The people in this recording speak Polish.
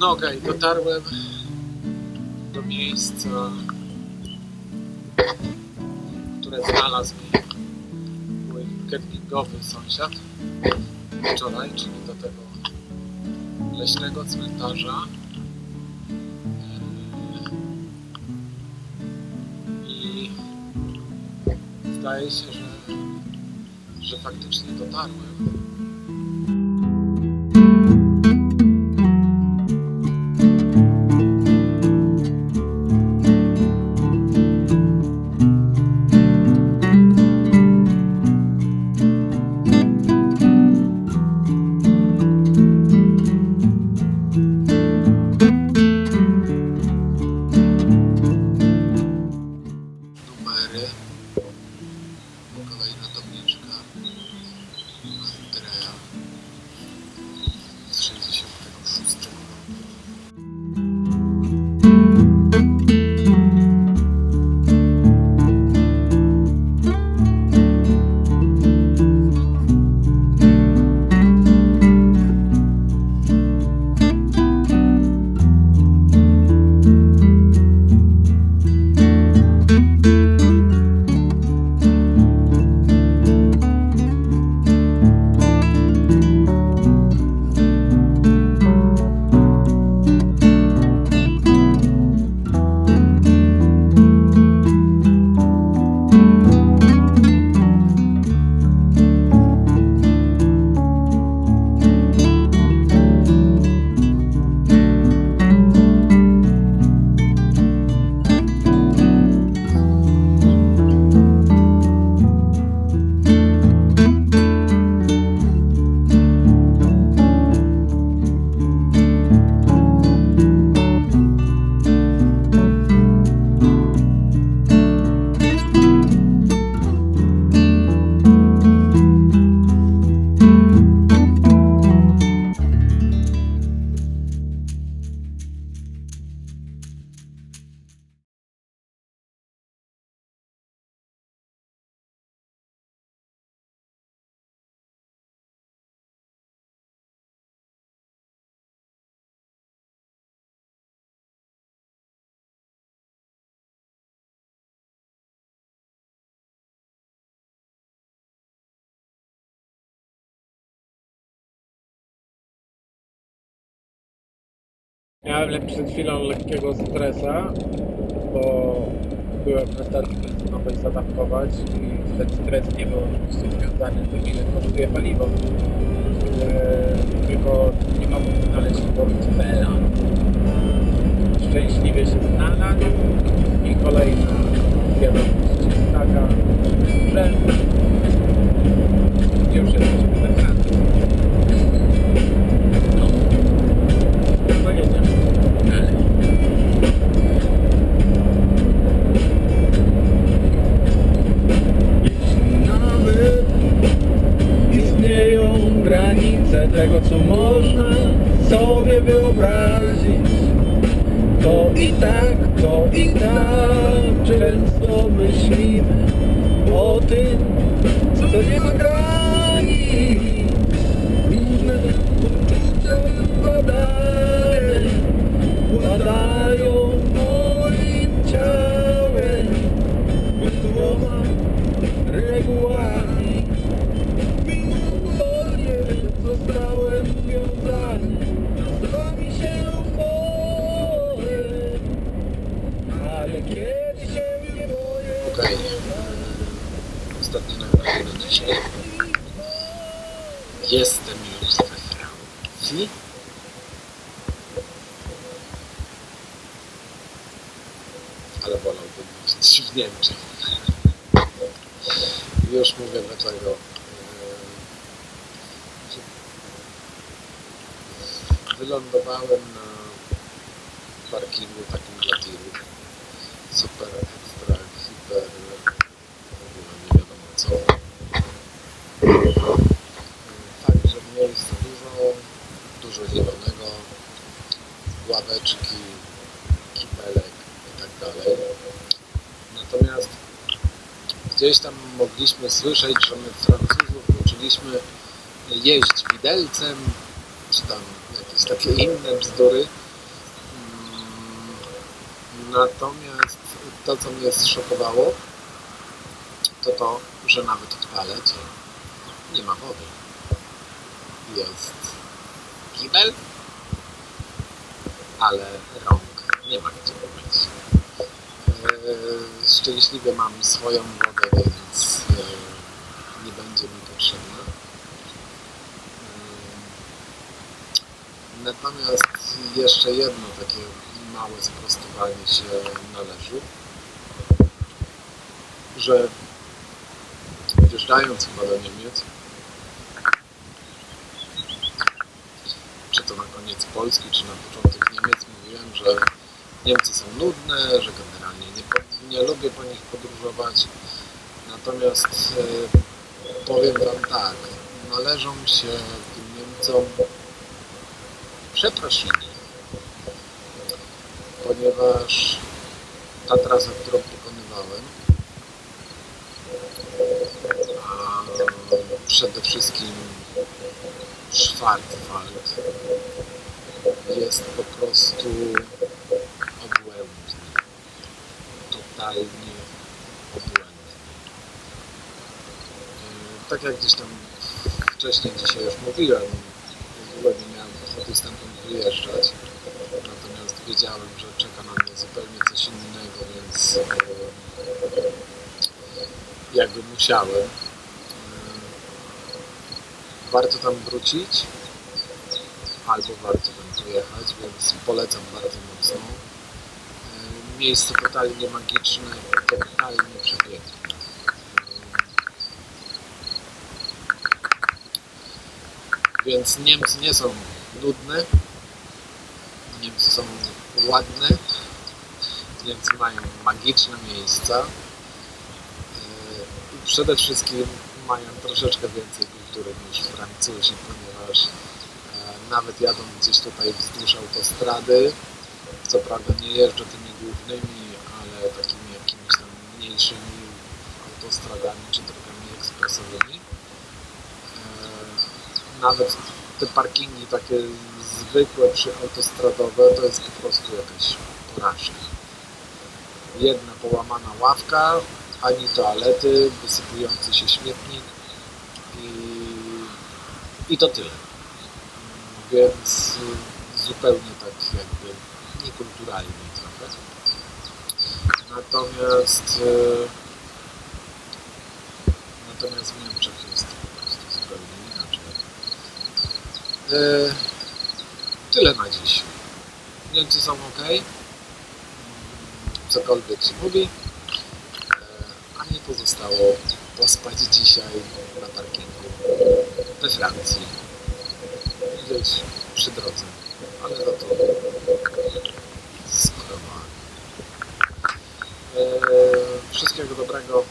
No okej, dotarłem do miejsca, które znalazł mi mój kempingowy sąsiad wczoraj, czyli do tego leśnego cmentarza. Zdaje się, że, że faktycznie dotarłem. Kolejna tabliczka. Andrea Miałem przed chwilą lekkiego stresa, bo byłem na stacji benzynowej zatankować i ten stres nie był oczywiście związany z tym, ile kosztuje paliwo. Eee, tylko nie mogłem znaleźć portfela. Szczęśliwie się znalazł i kolejna wiadomość taka, granice tego, co można sobie wyobrazić, to i tak, to i tak często myślimy o tym, co nie ma granic. Jestem już we Francji. Ale wolałbym być w Niemczech. Już mówię dlaczego. Eee, Wylądowałem na parkingu takim dla. Super ekstra, hiper, w ogóle nie wiadomo co. Także miejsca dużo, dużo zielonego, ławeczki, dalej. Natomiast gdzieś tam mogliśmy słyszeć, że my Francuzów uczyliśmy jeść widelcem, czy tam jakieś takie inne bzdury. Mm, Natomiast to, co mnie zszokowało, to to, że nawet w toalecie nie ma wody. Jest kibel, ale rąk nie ma gdzie umyć. Eee, Szczęśliwie mam swoją wodę, więc eee, nie będzie mi potrzebna. Eee, Natomiast jeszcze jedno takie małe sprostowanie się należy, że wjeżdżając chyba do Niemiec, czy to na koniec Polski, czy na początek Niemiec, mówiłem, że Niemcy są nudne, że generalnie nie, nie lubię po nich podróżować. Natomiast e, powiem Wam tak, należą się tym Niemcom przeprosiny, ponieważ ta trasa, którą pokonywałem, a przede wszystkim Schwarzwald jest po prostu obłędny. Totalnie obłędny. Yy, Tak jak gdzieś tam wcześniej dzisiaj już mówiłem, w ogóle nie miałem ochoty stamtąd wyjeżdżać. Natomiast wiedziałem, że czeka na mnie zupełnie coś innego, więc yy, jakby musiałem. Warto tam wrócić, albo warto tam pojechać, więc polecam bardzo mocno. Yy, Miejsce totalnie magiczne, totalnie przepiękne. Yy, Więc Niemcy nie są nudne, Niemcy są ładne, Niemcy mają magiczne miejsca i przede wszystkim mają troszeczkę więcej kultury niż Francuzi, ponieważ e, nawet jadąc gdzieś tutaj wzdłuż autostrady, co prawda nie jeżdżę tymi głównymi, ale takimi jakimiś tam mniejszymi autostradami czy drogami ekspresowymi. E, Nawet te parkingi takie zwykłe przyautostradowe to jest po prostu jakaś porażka. Jedna połamana ławka, ani toalety, wysypujący się śmietnik i, i to tyle. Więc zupełnie tak jakby niekulturalnie trochę. Natomiast y, natomiast w Niemczech jest po prostu zupełnie inaczej. Y, Tyle na dziś. Niemcy są ok. Cokolwiek się mówi. Pozostało pospać dzisiaj na parkingu we Francji. Gdzieś przy drodze. Ale za to skorowałem. E, Wszystkiego dobrego.